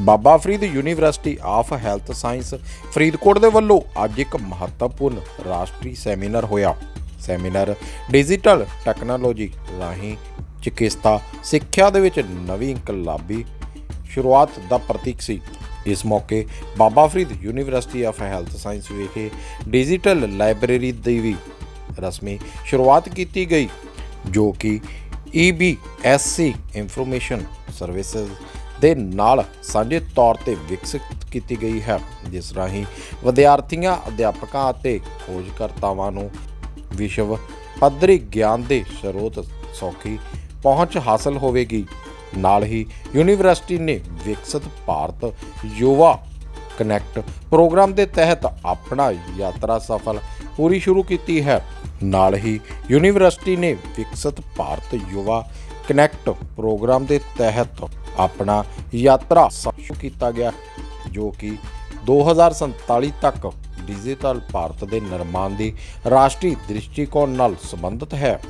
Baba Farid university of health science Faridkot ਦੇ ਵੱਲੋਂ ਅੱਜ ਇੱਕ ਮਹੱਤਵਪੂਰਨ ਰਾਸ਼ਟਰੀ ਸੈਮੀਨਾਰ ਹੋਇਆ। ਸੈਮੀਨਾਰ ਡਿਜੀਟਲ ਟੈਕਨੋਲੋਜੀ ਰਾਹੀਂ ਚਿਕਿਤਸਾ, ਸਿੱਖਿਆ ਦੇ ਵਿੱਚ ਨਵੀਂ ਇਨਕਲਾਬੀ ਸ਼ੁਰੂਆਤ ਦਾ ਪ੍ਰਤੀਕ ਸੀ। ਇਸ ਮੌਕੇ Baba Farid university of health science ਵਿਖੇ ਡਿਜੀਟਲ ਲਾਇਬ੍ਰੇਰੀ ਦੀ ਵੀ ਰਸਮੀ ਸ਼ੁਰੂਆਤ ਕੀਤੀ ਗਈ, ਜੋ ਕਿ E EBSC ਇਨਫੋਰਮੇਸ਼ਨ ਸਰਵਿਸਿਜ਼ ਦੇ ਨਾਲ ਸਾਂਝੇ ਤੌਰ ਤੇ ਵਿਕਸਿਤ ਕੀਤੀ ਗਈ ਹੈ, ਜਿਸ ਰਾਹੀਂ ਵਿਦਿਆਰਥੀਆਂ, ਅਧਿਆਪਕਾਂ ਅਤੇ ਖੋਜਕਰਤਾਵਾਂ ਨੂੰ ਵਿਸ਼ਵ ਪੱਧਰੀ ਗਿਆਨ ਦੇ ਸਰੋਤ ਸੌਖੀ ਪਹੁੰਚ ਹਾਸਲ ਹੋਵੇਗੀ। ਨਾਲ ਹੀ ਯੂਨੀਵਰਸਿਟੀ ਨੇ ਵਿਕਸਿਤ ਭਾਰਤ ਯੁਵਾ ਕਨੈਕਟ ਪ੍ਰੋਗਰਾਮ ਦੇ ਤਹਿਤ ਆਪਣਾ ਯਾਤਰਾ ਸਫਲ ਪੂਰੀ ਸ਼ੁਰੂ ਕੀਤੀ ਹੈ। ਨਾਲ ਹੀ ਯੂਨੀਵਰਸਿਟੀ ਨੇ ਵਿਕਸਿਤ ਭਾਰਤ ਯੁਵਾ ਕਨੈਕਟ ਪ੍ਰੋਗਰਾਮ ਦੇ ਤਹਿਤ ਆਪਣਾ ਯਾਤਰਾ ਸ਼ੁਰੂ ਕੀਤਾ ਗਿਆ, ਜੋ ਕਿ 2047 ਤੱਕ ਡਿਜੀਟਲ ਭਾਰਤ ਦੇ ਨਿਰਮਾਣ ਦੀ ਰਾਸ਼ਟਰੀ ਦ੍ਰਿਸ਼ਟੀਕੋਣ ਨਾਲ ਸੰਬੰਧਿਤ ਹੈ।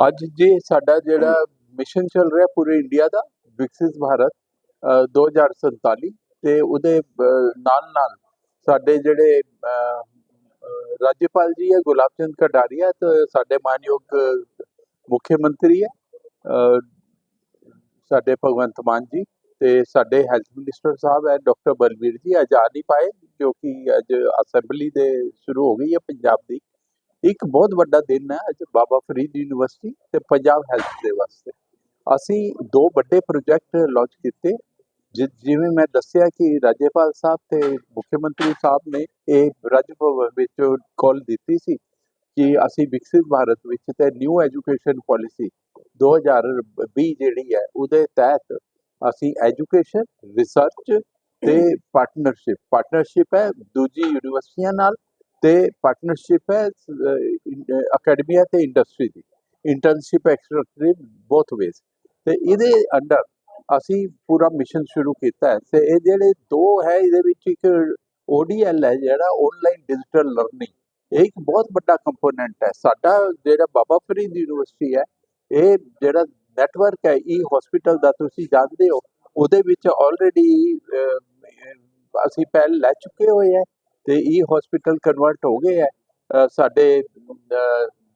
ਅੱਜ ਜੇ ਸਾਡਾ ਜਿਹੜਾ ਮਿਸ਼ਨ ਚੱਲ ਰਿਹਾ ਪੂਰੇ ਇੰਡੀਆ ਦਾ ਵਿਕਸਿਤ ਭਾਰਤ ਅ, 2047 ਤੇ ਉਹਦੇ ਨਾਲ ਨਾਲ ਸਾਡੇ ਜਿਹੜੇ ਰਾਜਪਾਲ ਜੀ ਹੈ ਗੁਲਾਬ ਚੰਦ ਕਟਾਰੀਆ ਤੇ ਸਾਡੇ ਮਾਨਯੋਗ ਮੁੱਖ ਮੰਤਰੀ ਹੈ ਸਾਡੇ ਭਗਵੰਤ ਮਾਨ ਜੀ ਤੇ ਸਾਡੇ ਹੈਲਥ ਮਿਨਿਸਟਰ ਸਾਹਿਬ ਹੈ ਡਾਕਟਰ ਬਲਵੀਰ ਜੀ ਅੱਜ ਆ ਨਹੀਂ ਪਾਏ ਕਿਉਂਕਿ ਅੱਜ ਅਸੈਂਬਲੀ ਦੇ ਸ਼ੁਰੂ ਹੋ ਗਈ ਹੈ ਪੰਜਾਬ ਦੀ। ਇੱਕ ਬਹੁਤ ਵੱਡਾ ਦਿਨ ਹੈ ਅੱਜ ਬਾਬਾ ਫਰੀਦ ਯੂਨੀਵਰਸਿਟੀ ਤੇ ਪੰਜਾਬ ਹੈਲਥ ਦੇ ਵਾਸਤੇ। ਅਸੀਂ ਦੋ ਵੱਡੇ ਪ੍ਰੋਜੈਕਟ ਲਾਂਚ ਕੀਤੇ। ਜਿਵੇਂ ਮੈਂ ਦੱਸਿਆ ਕਿ ਰਾਜੇਪਾਲ ਸਾਹਿਬ ਤੇ ਮੁੱਖ ਮੰਤਰੀ ਸਾਹਿਬ ਨੇ ਇਹ ਰਾਜ ਭਵਨ ਵਿੱਚ ਕਾਲ ਦਿੱਤੀ ਸੀ ਕਿ ਅਸੀਂ ਵਿਕਸਿਤ ਭਾਰਤ ਵਿੱਚ ਤੇ ਨਿਊ ਐਜੂਕੇਸ਼ਨ ਪਾਲਿਸੀ 2020 ਜਿਹੜੀ ਹੈ ਉਹਦੇ ਤਹਿਤ ਅਸੀਂ ਐਜੂਕੇਸ਼ਨ ਰਿਸਰਚ ਤੇ ਪਾਰਟਨਰਸ਼ਿਪ ਪਾਰਟਨਰਸ਼ਿਪ ਹੈ ਦੂਜੀ ਯੂਨੀਵਰਸਿਟੀਆਂ ਨਾਲ ਤੇ ਪਾਰਟਨਰਸ਼ਿਪ ਹੈ ਅਕੈਡਮੀਆ ਤੇ ਇੰਡਸਟਰੀ ਦੀ। ਇੰਟਰਨਸ਼ਿਪ ਐਕਸਟਰੈਕਟਿਵ ਬੋਥ ਵੇਜ਼ ਤੇ ਇਹਦੇ ਅੰਡਰ ਅਸੀਂ ਪੂਰਾ ਮਿਸ਼ਨ ਸ਼ੁਰੂ ਕੀਤਾ ਤੇ ਇਹ ਜਿਹੜੇ ਦੋ ਹੈ, ਇਹਦੇ ਵਿੱਚ ਇੱਕ ODL ਹੈ, ਜਿਹੜਾ ਆਨਲਾਈਨ ਡਿਜੀਟਲ ਲਰਨਿੰਗ ਇਹ ਇੱਕ ਬਹੁਤ ਵੱਡਾ ਕੰਪੋਨੈਂਟ ਹੈ। ਸਾਡਾ ਜਿਹੜਾ ਬਾਬਾ ਫਰੀਦ ਯੂਨੀਵਰਸਿਟੀ ਹੈ, ਇਹ ਜਿਹੜਾ ਨੈਟਵਰਕ ਹੈ ਈ ਹਸਪੀਟਲ ਦਾ ਤੁਸੀਂ ਜਾਣਦੇ ਹੋ। ਉਹਦੇ ਵਿੱਚ ਆਲਰੇਡੀ ਅਸੀਂ ਪਹਿਲ ਲੈ ਚੁੱਕੇ ਹੋਏ ਹੈ। ਤੇ ਈ ਹਸਪੀਟਲ ਕਨਵਰਟ ਹੋ ਗਏ ਹੈ। ਸਾਡੇ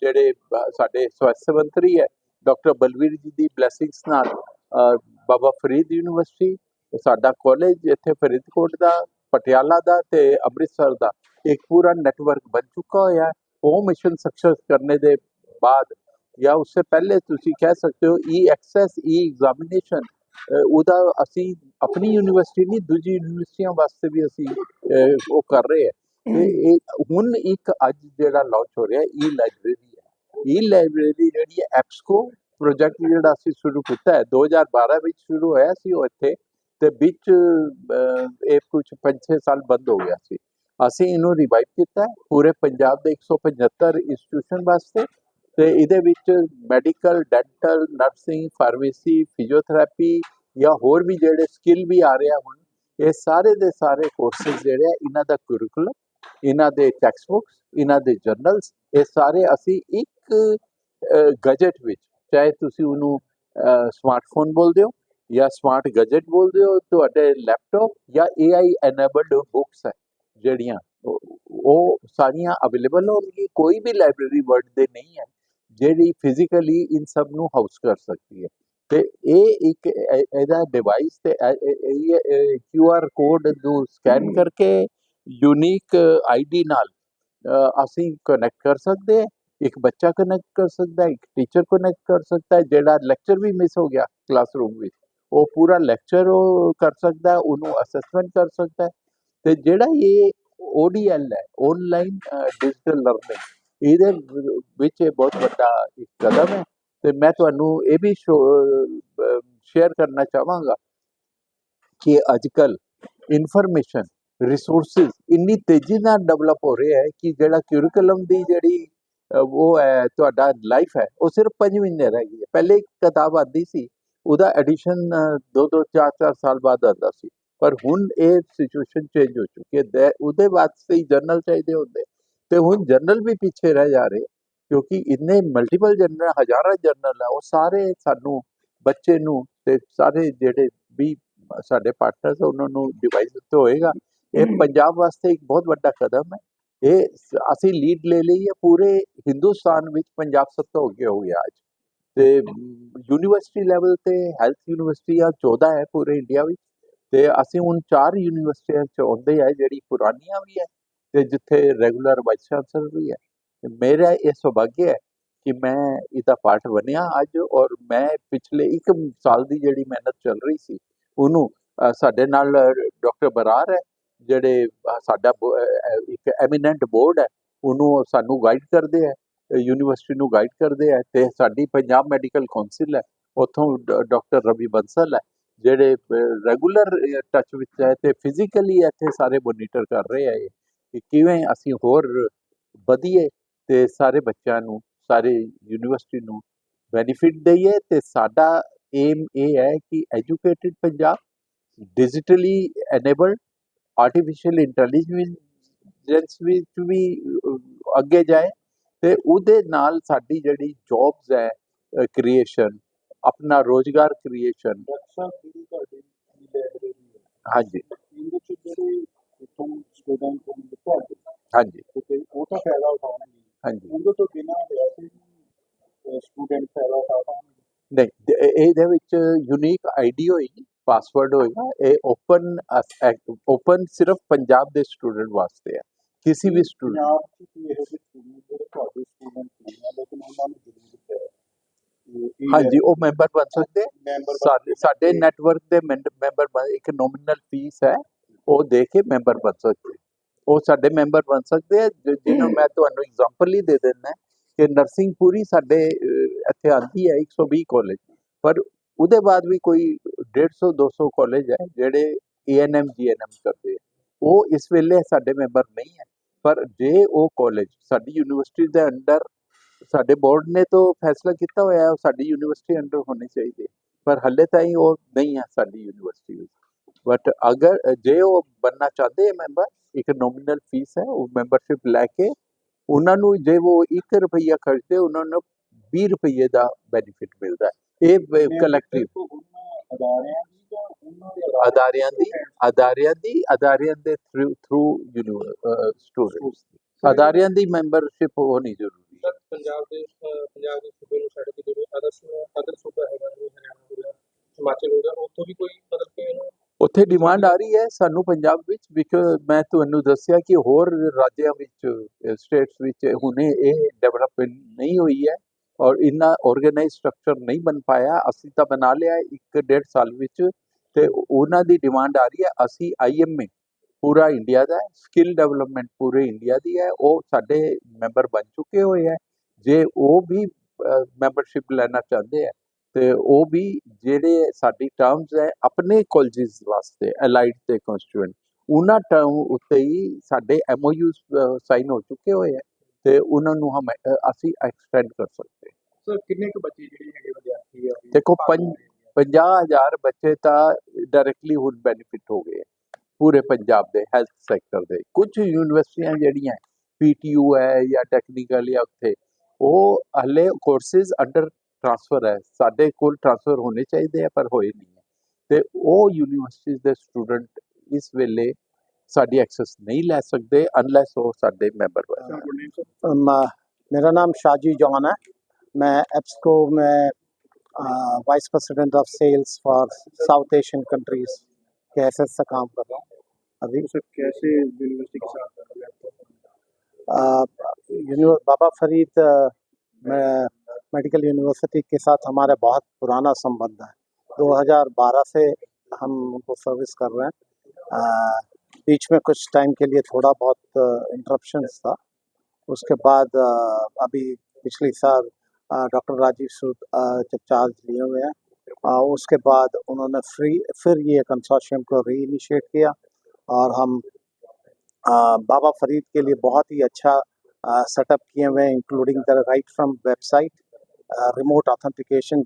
ਜਿਹੜੇ, ਸਾਡੇ ਸਵਾਸਥ ਮੰਤਰੀ ਹੈ ਡਾਕਟਰ ਬਲਵੀਰ ਜੀ ਦੀ ਬਲੇਸਿੰਗਸ ਨਾਲ ਬਾਬਾ ਫਰੀਦ ਯੂਨੀਵਰਸਿਟੀ ਸਾਡਾ ਕਾਲਜ ਇੱਥੇ ਫਰੀਦਕੋਟ ਦਾ, ਪਟਿਆਲਾ ਦਾ ਤੇ ਅੰਮ੍ਰਿਤਸਰ ਦਾ ਇੱਕ ਪੂਰਾ ਨੈਟਵਰਕ ਬਣ ਚੁੱਕਾ ਹੋਇਆ ਉਹ ਮਿਸ਼ਨ ਸਕਸੈਸ ਕਰਨੇ ਦੇ ਬਾਅਦ ਜਾਂ ਉਸ ਤੋਂ ਪਹਿਲੇ ਤੁਸੀਂ ਕਹਿ ਸਕਦੇ ਹੋ ਈ ਐਕਸੈਸ ਈ ਐਗਜ਼ਾਮੀਨੇਸ਼ਨ ਉਹਦਾ ਅਸੀਂ ਆਪਣੀ ਯੂਨੀਵਰਸਿਟੀ ਨਹੀਂ, ਦੂਜੀ ਯੂਨੀਵਰਸਿਟੀਆਂ ਵਾਸਤੇ ਵੀ ਅਸੀਂ ਉਹ ਕਰ ਰਹੇ ਹਾਂ। ਇਹ ਹੁਣ ਇੱਕ ਅੱਜ ਜਿਹੜਾ ਲਾਂਚ ਹੋ ਰਿਹਾ ਈ ਲਾਇਬ੍ਰੇਰੀ ਹੈ। ਈ ਲਾਇਬ੍ਰੇਰੀ ਜਿਹੜੀ ਹੈ ਐਪਸਕੋ ਪ੍ਰੋਜੈਕਟ ਜਿਹੜਾ ਅਸੀਂ ਸ਼ੁਰੂ ਕੀਤਾ ਹੈ 2012 ਵਿੱਚ ਸ਼ੁਰੂ ਹੋਇਆ ਸੀ ਉਹ ਇੱਥੇ। ਤੇ ਵਿੱਚ ਇਹ ਕੁਝ 5-6 ਸਾਲ ਬੰਦ ਹੋ ਗਿਆ ਸੀ। ਅਸੀਂ ਇਹਨੂੰ ਰਿਵਾਈਵ ਕੀਤਾ ਪੂਰੇ ਪੰਜਾਬ ਦੇ 175 ਇੰਸਟੀਟਿਊਸ਼ਨ ਵਾਸਤੇ। ਤੇ ਇਹਦੇ ਵਿੱਚ medical dental nursing pharmacy physiotherapy ਜਾਂ ਹੋਰ ਵੀ ਜਿਹੜੇ ਸਕਿੱਲ ਵੀ ਆ ਰਿਹਾ ਹੁਣ, ਇਹ ਸਾਰੇ ਦੇ ਸਾਰੇ ਕੋਰਸਸ ਜਿਹੜੇ ਆ, ਇਹਨਾਂ ਦਾ ਕੁਰਿਕੂਲਮ ਇਹਨਾਂ ਦੇ ਟੈਕਸਟ ਬੁੱਕਸ ਇਹਨਾਂ ਦੇ ਜਰਨਲਸ ਇਹ ਸਾਰੇ ਅਸੀਂ ਇੱਕ ਗਜਟ ਵਿੱਚ, ਚਾਹੇ ਤੁਸੀਂ ਉਹਨੂੰ ਸਮਾਰਟਫੋਨ ਬੋਲਦੇ ਹੋ ਜਾਂ ਸਮਾਰਟ ਗਜਟ ਬੋਲਦੇ ਹੋ, ਤੁਹਾਡੇ ਲੈਪਟਾਪ ਜਾਂ AI ਐਨੇਬਲਡ ਬੁੱਕਸ ਹੈ, ਜਿਹੜੀਆਂ, ਉਹ- ਸਾਰੀਆਂ ਅਵੇਲੇਬਲ ਹੋਣਗੀ ਕੋਈ ਵੀ ਲਾਇਬ੍ਰੇਰੀ ਵਰਲਡ ਦੇ ਨਹੀਂ ਹੈ। ਜਿਹੜੀ ਫਿਜ਼ੀਕਲੀ ਇਨ ਸਭ ਨੂੰ ਹਾਊਸ ਕਰ ਸਕਦੀ ਹੈ। ਤੇ ਇਹ ਇੱਕ ਇਹ- ਇਹਦਾ ਡਿਵਾਈਸ ਤੇ ਇਹ QR ਕੋਡ ਨੂੰ ਸਕੈਨ ਕਰਕੇ ਯੂਨੀਕ ਆਈਡੀ ਨਾਲ ਅਸੀਂ ਕਨੈਕਟ ਕਰ ਸਕਦੇ ਹਾਂ। ਇੱਕ ਬੱਚਾ ਕਨੈਕਟ ਕਰ ਸਕਦਾ ਹੈ ਇੱਕ ਟੀਚਰ ਕਨੈਕਟ ਕਰ ਸਕਦਾ ਹੈ ਜਿਹੜਾ ਲੈਕਚਰ ਵੀ ਮਿਸ ਹੋ ਗਿਆ ਕਲਾਸਰੂਮ ਵਿੱਚ। ਉਹ ਪੂਰਾ ਲੈਕਚਰ ਉਹ ਕਰ ਸਕਦਾ ਉਹਨੂੰ ਅਸੈਸਮੈਂਟ ਕਰ ਸਕਦਾ ਤੇ ਜਿਹੜਾ ਇਹ ODL ਹੈ ਆਨਲਾਈਨ ਡਿਜੀਟਲ ਲਰਨਿੰਗ ਇਹਦੇ ਵਿੱਚ ਇਹ ਬਹੁਤ ਵੱਡਾ ਇੱਕ ਕਦਮ ਹੈ ਤੇ ਮੈਂ ਤੁਹਾਨੂੰ ਇਹ ਵੀ ਸ਼ੇਅਰ ਕਰਨਾ ਚਾਹਾਂਗਾ ਕਿ ਅੱਜਕੱਲ ਇਨਫੋਰਮੇਸ਼ਨ ਰਿਸੋਰਸਸ ਇੰਨੀ ਤੇਜ਼ੀ ਨਾਲ ਡਿਵੈਲਪ ਹੋ ਰਿਹਾ ਹੈ ਕਿ ਜਿਹੜਾ ਕਿਉਰਿਕੁਲਮ ਦੀ ਜਿਹੜੀ ਉਹ ਹੈ, ਤੁਹਾਡਾ ਲਾਈਫ ਹੈ, ਉਹ ਸਿਰਫ 5 ਮਹੀਨੇ ਰਹਿ ਗਈ ਹੈ। ਪਹਿਲੇ ਇੱਕ ਕਿਤਾਬ ਆਉਂਦੀ ਸੀ, ਉਹਦਾ ਐਡੀਸ਼ਨ 2-2 4-4 ਸਾਲ ਬਾਅਦ ਆਉਂਦਾ ਸੀ। ਪਰ ਹੁਣ ਇਹ ਸਿਚੁਏਸ਼ਨ ਚੇਂਜ ਹੋ ਚੁੱਕੀ ਹੈ। ਉਹਦੇ ਵਾਸਤੇ ਹੀ ਜਰਨਲ ਚਾਹੀਦੇ ਹੁੰਦੇ। ਤੇ ਹੁਣ ਜਰਨਲ ਵੀ ਪਿੱਛੇ ਰਹਿ ਜਾ ਰਹੇ ਕਿਉਂਕਿ ਇੰਨੇ ਮਲਟੀਪਲ ਜਰਨਲ ਹਜ਼ਾਰਾਂ ਜਰਨਲ ਆ ਉਹ ਸਾਰੇ ਸਾਨੂੰ ਬੱਚੇ ਨੂੰ ਤੇ ਸਾਰੇ ਜਿਹੜੇ ਵੀ ਸਾਡੇ ਪਾਰਟਨਰਸ ਉਹਨਾਂ ਨੂੰ ਡਿਵਾਈਸ ਉੱਤੇ ਹੋਏਗਾ ਇਹ ਪੰਜਾਬ ਵਾਸਤੇ ਇੱਕ ਬਹੁਤ ਵੱਡਾ ਕਦਮ ਹੈ ਇਹ ਅਸੀਂ ਲੀਡ ਲੈ ਲਈ ਹੈ ਪੂਰੇ ਹਿੰਦੁਸਤਾਨ ਵਿੱਚ ਪੰਜਾਬ ਸਭ ਤੋਂ ਅੱਗੇ ਹੋ ਗਿਆ ਅੱਜ ਤੇ ਯੂਨੀਵਰਸਿਟੀ ਲੈਵਲ ਤੇ ਹੈਲਥ ਯੂਨੀਵਰਸਿਟੀਆਂ 14 ਹੈ ਪੂਰੇ ਇੰਡੀਆ ਵਿੱਚ ਤੇ ਅਸੀਂ ਹੁਣ ਚਾਰ ਯੂਨੀਵਰਸਿਟੀਆਂ ਚ ਆਉਂਦੇ ਆ ਜਿਹੜੀ ਪੁਰਾਣੀਆਂ ਵੀ ਹੈ ਤੇ ਜਿੱਥੇ ਰੈਗੂਲਰ ਵਾਈਸ ਚਾਂਸਲਰ ਵੀ ਹੈ। ਮੇਰਾ ਇਹ ਸੁਭਾਗਿਆ ਹੈ ਕਿ ਮੈਂ ਇਹਦਾ ਪਾਰਟ ਬਣਿਆ ਅੱਜ ਔਰ ਮੈਂ ਪਿਛਲੇ ਇੱਕ ਸਾਲ ਦੀ ਜਿਹੜੀ ਮਿਹਨਤ ਚੱਲ ਰਹੀ ਸੀ, ਉਹਨੂੰ ਸਾਡੇ ਨਾਲ ਡਾਕਟਰ ਬਰਾਰ ਹੈ, ਜਿਹੜੇ ਸਾਡਾ ਬੋ- ਇੱਕ ਐਮੀਨੈਂਟ ਬੋਰਡ ਹੈ, ਉਹਨੂੰ ਸਾਨੂੰ ਗਾਈਡ ਕਰਦੇ ਹੈ ਯੂਨੀਵਰਸਿਟੀ ਨੂੰ ਗਾਈਡ ਕਰਦੇ ਹੈ ਤੇ ਸਾਡੀ ਪੰਜਾਬ ਮੈਡੀਕਲ ਕਾਉਂਸਲ ਹੈ, ਉੱਥੋਂ ਡਾਕਟਰ ਰਵੀ ਬੰਸਲ ਹੈ, ਜਿਹੜੇ ਰੈਗੂਲਰ ਟੱਚ ਵਿੱਚ ਹੈ ਤੇ ਫਿਜ਼ੀਕਲੀ ਇੱਥੇ ਸਾਰੇ ਮੋਨੀਟਰ ਕਰ ਰਹੇ ਹੈ ਕਿ ਕਿਵੇਂ ਅਸੀਂ ਹੋਰ ਵਧੀਏ ਤੇ ਸਾਰੇ ਬੱਚਿਆਂ ਨੂੰ ਸਾਰੇ ਯੂਨੀਵਰਸਿਟੀ ਨੂੰ ਬੈਨੀਫਿਟ ਦਈਏ ਤੇ ਸਾਡਾ ਏਮ ਇਹ ਹੈ ਕਿ educated Punjab digitally enabled artificial intelligence ਵਿੱਚ ਵੀ ਅੱਗੇ ਜਾਏ ਤੇ ਉਹਦੇ ਨਾਲ ਸਾਡੀ ਜਿਹੜੀ ਜੌਬਸ ਹੈ ਕ੍ਰੀਏਸ਼ਨ ਆਪਣਾ ਰੋਜ਼ਗਾਰ ਕ੍ਰੀਏਸ਼ਨ ਹਾਂਜੀ। ਇਹਦੇ ਜਿਹੜੇ ਇਥੋਂ ਸਟੂਡੈਂਟ ਹੋਣਗੇ ਤੁਹਾਡੇ ਹਾਂਜੀ। ਤੇ ਉਹ ਤਾਂ ਫਾਇਦਾ ਉਠਾਉਣਗੇ। ਹਾਂਜੀ। ਉਹਦੇ ਤੋਂ ਬਿਨਾਂ ਵੈਸੇ ਸਟੂਡੈਂਟ ਫਾਇਦਾ ਉਠਾ ਪਾਉਣਗੇ ਨਹੀਂ ਤੇ ਇਹ- ਇਹਦੇ ਵਿੱਚ ਯੂਨੀਕ ਆਈਡੀ ਹੋਏਗੀ ਪਾਸਵਰਡ ਹੋਏਗਾ ਇਹ ਓਪਨ ਓਪਨ ਸਿਰਫ ਪੰਜਾਬ ਦੇ ਸਟੂਡੈਂਟ ਵਾਸਤੇ ਹੈ। ਕਿਸੇ ਵੀ ਸਟੂਡੈਂਟ ਪੰਜਾਬ 'ਚ ਕੋਈ ਇਹੋ ਜਿਹੇ ਸਟੂਡੈਂਟ ਜਿਹੜੇ ਤੁਹਾਡੇ ਸਟੂਡੈਂਟ ਨਹੀਂ ਆ ਲੇਕਿਨ ਉਹਨਾਂ ਨੂੰ ਜ਼ਰੂਰਤ ਹੈ। ਹਾਂਜੀ ਉਹ ਮੈਂਬਰ ਬਣ ਸਕਦੇ ਸਾਡੇ ਨੈਟਵਰਕ ਦੇ ਮੈਂਬਰ ਇੱਕ ਨੋਮੀਨਲ ਫੀਸ ਹੈ। ਉਹ ਦੇ ਕੇ ਮੈਂਬਰ ਬਣ ਸਕਦੇ। ਉਹ ਸਾਡੇ ਮੈਂਬਰ ਬਣ ਸਕਦੇ ਆ ਜਿਹਨੂੰ ਮੈਂ ਤੁਹਾਨੂੰ ਐਗਜ਼ਾਮਪਲ ਹੀ ਦੇ ਦਿੰਦਾ ਕਿ ਨਰਸਿੰਗ ਪੂਰੀ ਸਾਡੇ ਇੱਥੇ ਆਂਦੀ ਹੈ 120 ਕਾਲਜ ਪਰ ਉਹਦੇ ਬਾਅਦ ਵੀ ਕੋਈ 150 200 ਕਾਲਜ ਹੈ ਜਿਹੜੇ ਏਐਨਐਮ ਜੀਐਨਐਮ ਕਰਦੇ ਉਹ ਇਸ ਵੇਲੇ ਸਾਡੇ ਮੈਂਬਰ ਨਹੀਂ ਹੈ। ਪਰ ਜੇ ਉਹ ਕਾਲਜ ਸਾਡੀ ਯੂਨੀਵਰਸਿਟੀ ਦੇ ਅੰਡਰ, ਸਾਡੇ ਬੋਰਡ ਨੇ ਤਾਂ ਫੈਸਲਾ ਕੀਤਾ ਹੋਇਆ ਹੈ ਸਾਡੀ ਯੂਨੀਵਰਸਿਟੀ ਅੰਡਰ ਹੋਣੇ ਚਾਹੀਦੇ ਪਰ ਹੱਲੇ ਤਾਈਂ ਉਹ ਨਹੀਂ ਹੈ ਸਾਡੀ ਯੂਨੀਵਰਸਿਟੀ ਵਿੱਚ। ਬਟ ਅਗਰ ਜੇ ਉਹ ਬਣਨਾ ਚਾਹਦੇ ਹੈ ਮੈਂਬਰ ਇੱਕ ਨੋਮੀਨਲ ਫੀਸ ਹੈ ਉਹ ਮੈਂਬਰਸ਼ਿਪ ਲੈ ਕੇ ਉਹਨਾਂ ਨੂੰ ਜੇ ਉਹ 1 ਰੁਪਈਆ ਖਰਚਦੇ ਉਹਨਾਂ ਨੂੰ 20 ਰੁਪਈਏ ਦਾ ਬੈਨੀਫਿਟ ਮਿਲਦਾ ਹੈ ਇਹ ਕਲੈਕਟਿਵ ਅਦਾਰਿਆਂ ਦੀ ਅਦਾਰਿਆਂ ਦੀ ਅਦਾਰਿਆਂ ਦੀ ਥਰੂ ਥਰੂ ਸਟੂਡੈਂਟਸ ਅਦਾਰਿਆਂ ਦੀ ਮੈਂਬਰਸ਼ਿਪ ਹੋਣੀ ਜ਼ਰੂਰੀ ਹੈ ਪੰਜਾਬ ਦੇ ਪੰਜਾਬ ਦੇ ਸੂਬੇ ਨੂੰ ਛੱਡ ਕੇ ਜਿਹੜੇ ਅਦਰ ਸੂਬਾ ਹੈਗਾ ਹਰਿਆਣਾ ਹੋ ਗਿਆ ਹਿਮਾਚਲ ਹੋ ਗਿਆ ਉੱਥੋਂ ਵੀ ਕੋਈ ਮਤਲਬ ਕਿ ਇਹਨੂੰ ਉੱਥੇ ਡਿਮਾਂਡ ਆ ਰਹੀ ਹੈ। ਸਾਨੂੰ ਪੰਜਾਬ ਵਿੱਚ ਬਿਕਾਜ਼ ਮੈਂ ਤੁਹਾਨੂੰ ਦੱਸਿਆ ਕਿ ਹੋਰ ਰਾਜਾਂ ਵਿੱਚ ਸਟੇਟਸ ਵਿੱਚ ਹੁਣੇ ਇਹ ਡਿਵੈਲਪਮੈਂਟ ਨਹੀਂ ਹੋਈ ਹੈ ਔਰ ਇਨਾ ਆਰਗੇਨਾਈਜ਼ ਸਟਰਕਚਰ ਨਹੀਂ ਬਣ ਪਾਇਆ। ਅਸੀਂ ਤਾਂ ਬਣਾ ਲਿਆ ਇੱਕ ਡੇਢ ਸਾਲ ਵਿੱਚ ਤੇ ਉਹਨਾਂ ਦੀ ਡਿਮਾਂਡ ਆ ਰਹੀ ਹੈ। ਅਸੀਂ ਆਈਐਮਏ ਪੂਰਾ ਇੰਡੀਆ ਦਾ ਸਕਿੱਲ ਡਿਵੈਲਪਮੈਂਟ ਪੂਰੇ ਇੰਡੀਆ ਦੀ ਹੈ। ਉਹ ਸਾਡੇ ਮੈਂਬਰ ਬਣ ਚੁੱਕੇ ਹੋਏ ਹੈ। ਜੇ ਉਹ ਵੀ ਮੈਂਬਰਸ਼ਿਪ ਲੈਣਾ ਚਾਹੁੰਦੇ ਹੈ ਤੇ ਉਹ ਵੀ ਜਿਹੜੇ ਸਾਡੀ ਟਰਮਸ ਹੈ ਆਪਣੇ ਕਾਲਜਸ ਵਾਸਤੇ ਅਲਾਈਡ ਤੇ ਕਨਸਟੀਟੂਐਂਟ ਉਹਨਾਂ ਟਰਮ ਉੱਤੇ ਹੀ ਸਾਡੇ ਐਮਓਯੂ ਸਾਈਨ ਹੋ ਚੁੱਕੇ ਹੋਏ ਹੈ ਤੇ ਉਹਨਾਂ ਨੂੰ ਹਮ ਅਸੀਂ ਐਕਸਟੈਂਡ ਕਰ ਸਕਦੇ। ਸਰ ਕਿੰਨੇ ਕੁ ਬੱਚੇ ਜਿਹੜੇ ਹੈਗੇ ਵਿਦਿਆਰਥੀ ਆ? ਦੇਖੋ ਪੰਜ 50000 ਬੱਚੇ ਤਾਂ ਡਾਇਰੈਕਟਲੀ ਹੁਣ ਬੈਨੀਫਿਟ ਹੋ ਗਏ ਪੂਰੇ ਪੰਜਾਬ ਦੇ ਹੈਲਥ ਸੈਕਟਰ ਦੇ। ਕੁਝ ਯੂਨੀਵਰਸਿਟੀਆਂ ਜਿਹੜੀਆਂ ਪੀਟੀਯੂ ਹੈ ਜਾਂ ਟੈਕਨੀਕਲ ਜਾਂ ਉੱਥੇ ਉਹ ਹਲੇ ਕੋਰਸਿਸ ਅੰਡਰ ਟ੍ਰਾਂਸਫਰ ਹੈ ਸਾਡੇ ਕੋਲ ਟ੍ਰਾਂਸਫਰ ਹੋਣੇ ਚਾਹੀਦੇ ਆ ਪਰ ਹੋਏ ਨਹੀਂ ਹੈ ਤੇ ਉਹ ਯੂਨੀਵਰਸਿਟੀਜ਼ ਦੇ ਸਟੂਡੈਂਟ ਇਸ ਵੇਲੇ ਸਾਡੀ ਐਕਸੈਸ ਨਹੀਂ ਲੈ ਸਕਦੇ ਅਨਲੈਸ ਉਹ ਸਾਡੇ ਮੈਂਬਰ ਬਣ ਜਾਣ अम, मेरा नाम शाजी जॉन है मैं एप्सको में vice president of sales for south Asian countries के एस से काम कर रहा हूँ अभी सर कैसे यूनिवर्सिटी के साथ कर रहे हैं? अ, यूनिवर बाबा फरीद अ, में- मेडिकल यूनिवर्सिटी के साथ हमारा बहुत पुराना संबंध है। 2012 से हम उनको सर्विस कर रहे हैं। बीच में कुछ टाइम के लिए थोड़ा बहुत इंटरप्शन था। उसके बाद अ, अभी पिछले साल डॉक्टर राजीव सूद जब चार्ज लिए हुए हैं उसके बाद उन्होंने फ्री फिर ये कंसोर्शियम को री इनिशिएट किया और हम अ, बाबा फरीद के लिए बहुत ही अच्छा सेटअप किए हुए हैं including the right from website remote authentication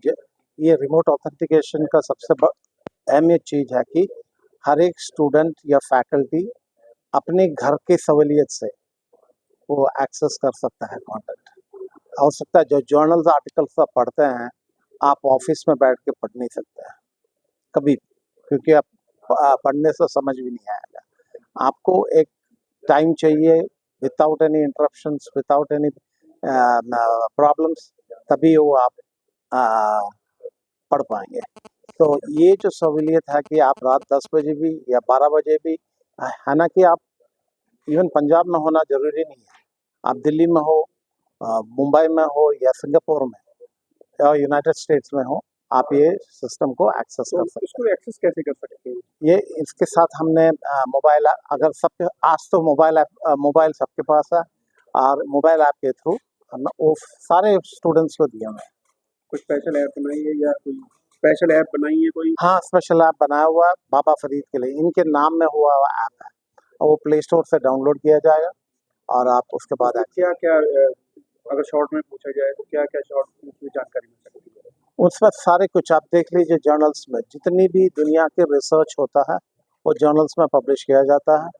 ये रिमोट ऑथेंटिकेशन का सबसे अहमियत चीज़ है कि हर एक स्टूडेंट या फैकल्टी अपने घर के सहूलियत से वो एक्सेस कर सकता है कंटेंट हो सकता है जो जर्नल्स आर्टिकल्स आप पढ़ते हैं, आप ऑफ़िस में बैठ के पढ़ नहीं सकते हैं। कभी, क्योंकि आप पढ़ने से समझ भी नहीं आएगा आपको एक टाइम चाहिए without any interruptions without any problems तभी वो आप आ, पढ़ पाएँगे। तो ये जो सहूलियत है कि आप रात दस बजे भी या बारह बजे भी है ना कि आप इवन पंजाब में होना ज़रूरी नहीं है। आप दिल्ली में हो मुंबई में हो या सिंगापुर में या यूनाइटेड स्टेट्स में हो आप ये सिस्टम को एक्सेस तो कर सकते इसको एक्सेस कैसे कर सकते हैं? हैं ये इसके साथ हमने मोबाइल अगर सबके आज तो मोबाइल ऐप मोबाइल सबके पास है और मोबाइल ऐप के थ्रू हम वो सारे स्टूडेंट्स को दिए हुए हैं। कोई स्पेशल ऐप बनाई है या कोई स्पेशल ऐप बनाई है कोई? हाँ स्पेशल ऐप बनाया हुआ है बाबा फरीद के लिए। इनके नाम में हुआ हुआ ऐप है। और वो प्ले स्टोर से डाउनलोड किया जाएगा और आप उसके बाद क्या क्या अगर शॉर्ट में पूछा जाए तो क्या क्या शॉर्ट में जानकारी मिल सकती है? उसमें सारे कुछ आप देख लीजिए जर्नल्स में। जितनी भी दुनिया के रिसर्च होता है, वो जर्नल्स में पब्लिश किया जाता है।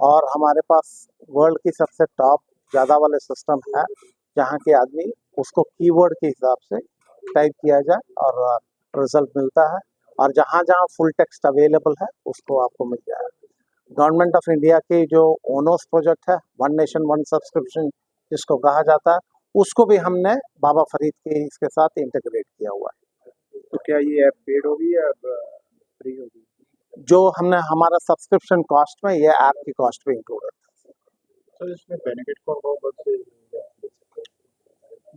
और हमारे पास वर्ल्ड की सबसे टॉप ज़्यादा वाले सिस्टम है, जहाँ के आदमी उसको कीवर्ड के हिसाब से टाइप किया जाए और रिज़ल्ट मिलता है। और जहाँ जहाँ फुल टेक्स्ट अवेलेबल है, उसको आपको मिल जाएगा। गवर्नमेंट ऑफ़ इंडिया की जो ओनोस प्रोजेक्ट है वन नेशन वन सब्सक्रिप्शन जिसको कहा जाता है उसको भी हमने बाबा फरीद के इसके साथ इंटीग्रेट किया हुआ है। तो क्या ये ऐप पेड होगी या फ्री होगी? जो हमने हमारा सब्सक्रिप्शन कॉस्ट में ये ऐप की कॉस्ट भी इंक्लूडेड है। सर इसमें बेनिफिट कौन कौन से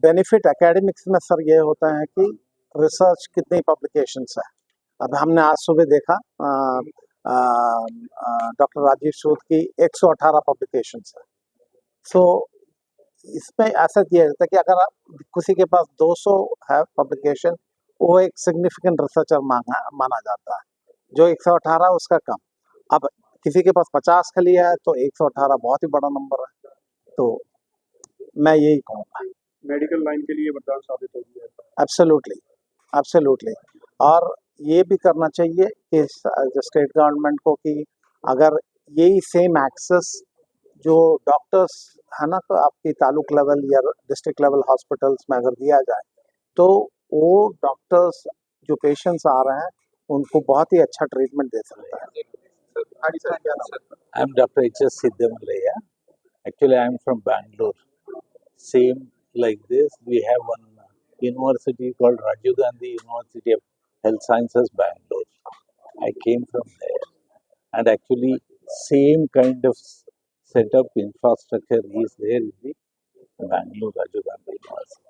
बेनिफिट एकेडमिक्स में सर ये होता है कि रिसर्च कितनी पब्लिकेशंस है। अब हमने आज सुबह देखा डॉक्टर राजीव सूद की 118 पब्लिकेशंस है। सो इसमें ऐसा किया जाता है कि अगर आप किसी के पास 200 है पब्लिकेशन वो एक सिग्निफिकेंट रिसर्चर मांगा माना जाता है। जो 118 उसका कम। अब किसी के पास 50 खाली है तो 118 बहुत ही बड़ा नंबर है। तो मैं यही कहूँगा। मेडिकल लाइन के लिए वरदान साबित होगी एब्सोल्युटली एब्सोल्युटली और ये भी करना चाहिए कि स्टेट गवर्नमेंट को कि अगर यही सेम एक्सेस जो डॉक्टर्स है ना तो आपकी तालुक लेवल या डिस्ट्रिक्ट लेवल हॉस्पिटल्स में अगर दिया जाए तो वो डॉक्टर्स जो पेशेंट्स आ रहे हैं उनको बहुत ही अच्छा ट्रीटमेंट दे सकता है हाँ जी सर क्या नाम है I'm Dr. H.S. Siddhamalaya. Actually, I'm from Bangalore. Same like this, we have one university called Rajiv Gandhi University of Health Sciences, Bangalore. I came from there. And actually, same kind of setup infrastructure is there in the Bangalore Rajiv Gandhi University.